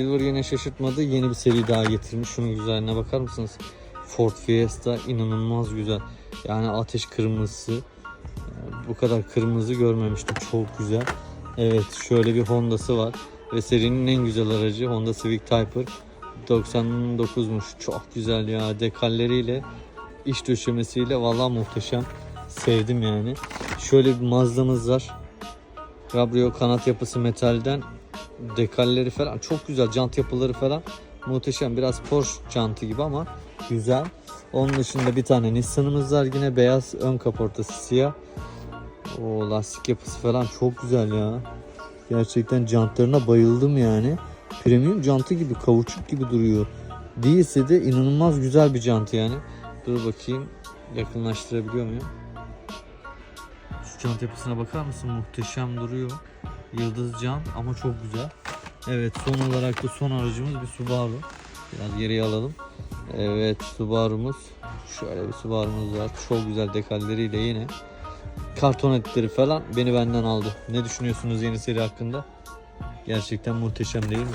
Silver yine şaşırtmadı. Yeni bir seri daha getirmiş. Şunun güzelliğine bakar mısınız? Ford Fiesta inanılmaz güzel. Yani ateş kırmızısı. Bu kadar kırmızı görmemiştim. Çok güzel. Evet şöyle bir Honda'sı var. Ve serinin en güzel aracı Honda Civic Type R. 99'muş. Çok güzel ya. Dekalleriyle iç döşemesiyle vallahi muhteşem. Sevdim yani. Şöyle bir Mazda'mız var. Cabrio kanat yapısı metalden dekalleri falan çok güzel jant yapıları falan muhteşem. Biraz Porsche jantı gibi ama güzel. Onun dışında bir tane Nissan'ımız var yine beyaz ön kaportası siyah. O lastik yapısı falan çok güzel ya. Gerçekten jantlarına bayıldım yani. Premium jantı gibi kavuçuk gibi duruyor. Değilse de inanılmaz güzel bir jantı yani. Dur bakayım yakınlaştırabiliyor muyum? Şu jant yapısına bakar mısın? Muhteşem duruyor Yıldız Can ama çok güzel. Evet son olarak da son aracımız bir Subaru. Biraz geriye alalım. Evet Subaru'muz. Şöyle bir Subaru'muz var. Çok güzel dekalleriyle yine. Karton etleri falan beni benden aldı. Ne düşünüyorsunuz yeni seri hakkında? Gerçekten muhteşem değil mi?